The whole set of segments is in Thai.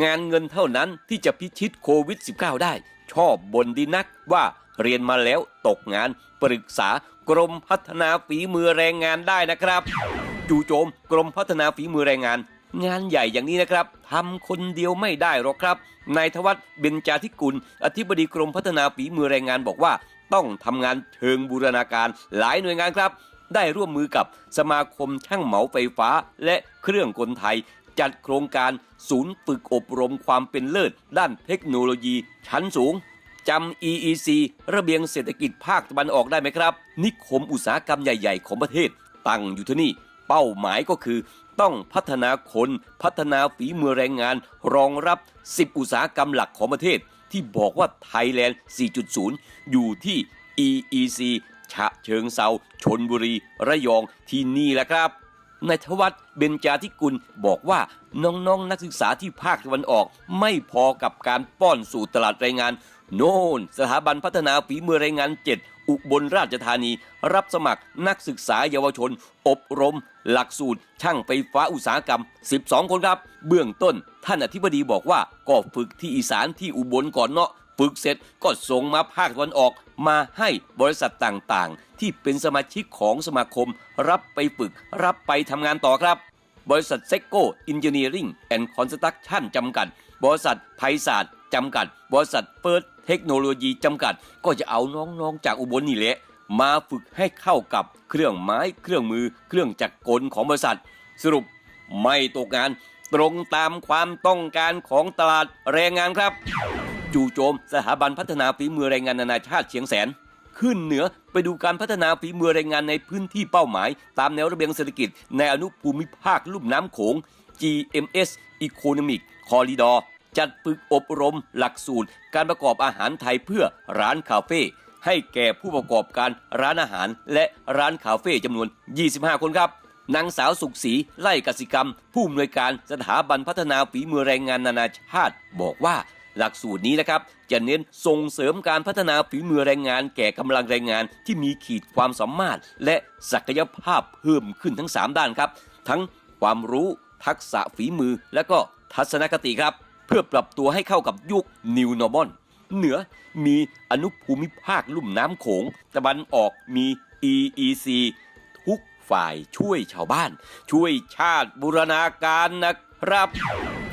งานเงินเท่านั้นที่จะพิชิตโควิด -19 ได้ ชอบบนดีนักว่าเรียนมาแล้วตกงานปรึกษากรมพัฒนาฝีมือแรงงานได้นะครับ จู่โจมกรมพัฒนาฝีมือแรงงาน งานใหญ่อย่างนี้นะครับทำคนเดียวไม่ได้หรอกครับนายทวัฒน์เบญจาธิกุล อธิบดีกรมพัฒนาฝีมือแรงงานบอกว่า ต้องทำงานเชิงบูรณาการหลายหน่วยงานครับได้ร่วมมือกับสมาคมช่างเหมาไฟฟ้าและเครื่องกลไทย จัดโครงการศูนย์ฝึกอบรมความเป็นเลิศ ด้านเทคโนโลยีชั้นสูงจำ EEC ระเบียงเศรษฐกิจภาคตะวันออกได้ไหมครับ นิคมอุตสาหกรรมใหญ่ๆ ของประเทศ ตั้งอยู่ที่นี่ เป้าหมายก็คือ ต้องพัฒนาคนพัฒนาฝีมือแรงงาน รองรับ 10 อุตสาหกรรมหลักของประเทศ ที่บอกว่าไทยแลนด์ 4.0 อยู่ที่ EEC ฉะเชิงเซาชนบุรี ระยองที่นี่แหละครับ นายทวัฒน์เบญจาธิกุลบอกว่าน้องๆนนักศึกษาที่ภาคตะวันออก ไม่พอกับการป้อนสู่ตลาดแรงงาน โน่นสถาบันพัฒนาฝีมือแรงงาน 7 อุบลราชธานี รับสมัครนักศึกษาเยาวชน อบรม หลักสูตร ช่างไฟฟ้าอุตสาหกรรม 12 คนครับ เบื้องต้นท่านอธิบดีบอกว่าก็ฝึกที่อีสานที่อุบลก่อนเนาะ ฝึกเสร็จก็ส่งมาภาคตะวันออกมาให้บริษัทต่างๆ ที่เป็นสมาชิกของสมาคม รับไปฝึก รับไปทำงานต่อครับ บริษัทเซกโกอินเจเนียริงแอนด์คอนสตรักชั่นจำกัด บริษัทไพศาสตร์จำกัด บริษัทเปิดเทคโนโลยีจำกัด ก็จะเอาน้องๆจากอุบลนี่แหละมาฝึกให้เข้ากับเครื่องไม้เครื่องมือ เครื่องจักรกลของบริษัท สรุปไม่ตกงานตรงตามความต้องการของตลาดแรงงานครับ จู่โจมสถาบันพัฒนาฝีมือแรงงานนานาชาติเชียงแสน ขึ้นเหนือไปดูการพัฒนาฝีมือแรงงานในพื้นที่เป้าหมาย ตามแนวระเบียงเศรษฐกิจ ในอนุภูมิภาคลุ่มน้ำโขง GMS Economic Corridor จัดฝึกอบรมหลักสูตร การประกอบอาหารไทยเพื่อร้านคาเฟ่ให้แก่ผู้ประกอบการร้านอาหาร และร้านคาเฟ่จำนวน 25 คนครับนางสาวสุขศรีไล่กสิกรรม ผู้อำนวยการสถาบันพัฒนาฝีมือแรงงานนานาชาติ บอกว่า หลักสูตรนี้นะครับจะเน้นส่งเสริมการพัฒนาฝีมือแรงงานแก่กำลังแรงงานที่มีขีดความสามารถ และศักยภาพเพิ่มขึ้นทั้ง 3 ด้านครับ ทั้งความรู้ทักษะฝีมือและก็ทัศนคติครับ เพื่อปรับตัวให้เข้ากับยุค New Normal เหนือมีอนุภูมิภาคลุ่มน้ำโขงตะวันออกมี EEC ทุกฝ่ายช่วยชาวบ้าน ช่วยชาติบูรณาการนะครับ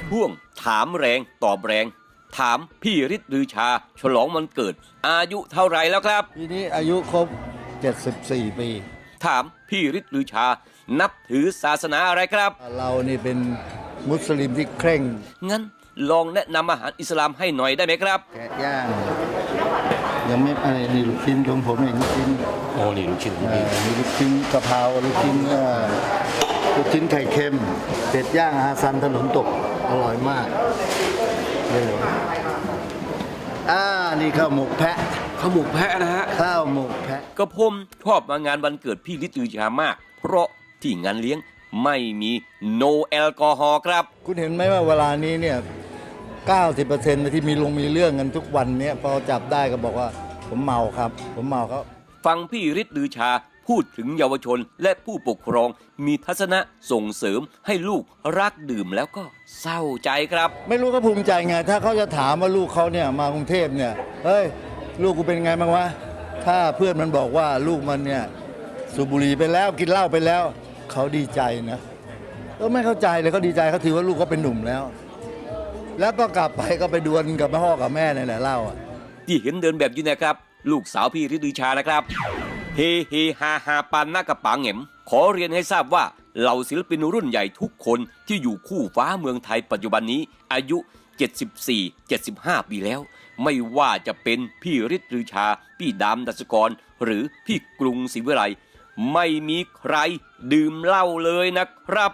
ช่วงถามแรงตอบแรง ถามพี่ฤทธิ์ลือชา ฉลองวันเกิด อายุเท่าไหรแล้วครับ ปีนี้อายุครบ 74 ปี ถามพี่ฤทธิ์ลือชา นับถือศาสนาอะไรครับ เรานี่เป็นมุสลิมที่เคร่ง งั้นลองแนะนำอาหารอิสลามให้หน่อยได้ไหมครับ แกะย่างยังไม่อะไรนี่ลูกชิ้นของผมเองลูกชิ้นโอ้นี่ลูกชิ้นเอ่อมีลูกชิ้นกะเพราลูกชิ้นเอ่อลูกชิ้นไข่เค็มเป็ดย่างอาซันถนนตกอร่อยมาก นี่อ่านี่ข้าวหมกแพะ ข้าวหมกแพะนะฮะ ข้าวหมกแพะ ก็ผมชอบมางานวันเกิดพี่ฤทธิ์ลือชามาก เพราะที่งานเลี้ยงไม่มีโนแอลกอฮอล์ครับ คุณเห็นไหมว่าเวลานี้เนี่ย 90%ที่มีลงมีเรื่องกันทุกวันเนี่ยพอจับได้ก็บอกว่าผมเมาครับ ผมเมาครับ ฟังพี่ฤทธิ์ลือชา พูดถึงเยาวชนและผู้ปกครอง มีทัศนะส่งเสริมให้ลูกรักดื่มแล้วก็เศร้าใจครับ ไม่รู้ก็ภูมิใจไง ถ้าเขาจะถามว่าลูกเขาเนี่ยมากรุงเทพเนี่ยเฮ้ย ลูกกูเป็นไงบ้างวะ ถ้าเพื่อนมันบอกว่าลูกมันเนี่ยสูบบุหรี่ไปแล้วกินเหล้าไปแล้ว เขาดีใจนะก็ไม่เข้าใจเลยเขาดีใจเขาถือว่าลูกเขาเป็นหนุ่มแล้ว แล้วก็กลับไปก็ไปดวลกับพ่อกับแม่นี่แหละเหล้าอะที่เห็นเดินแบบอยู่เนะครับ ลูกสาวพี่ฤทธิ์ลือชานะครับ เฮเฮฮาฮาปานหน้ากระปังเหมขอเรียนให้ทราบว่าเหล่าศิลปินรุ่นใหญ่ทุกคนที่อยู่คู่ฟ้าเมืองไทยปัจจุบันนี้ อายุ 74 75 ปีแล้ว ไม่ว่าจะเป็นพี่ฤทธิ์ลือชา พี่ดามดัชกร หรือพี่กรุงศรีวิไลไม่มีใครดื่มเหล้าเลยนะครับ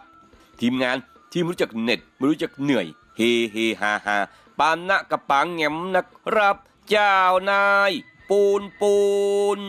ทีมงานที่ไม่รู้จักเหน็ดไม่รู้จักเหนื่อย เฮเฮฮาฮาปานนะกระปังแหงมนะครับ เจ้านาย ปูนปูน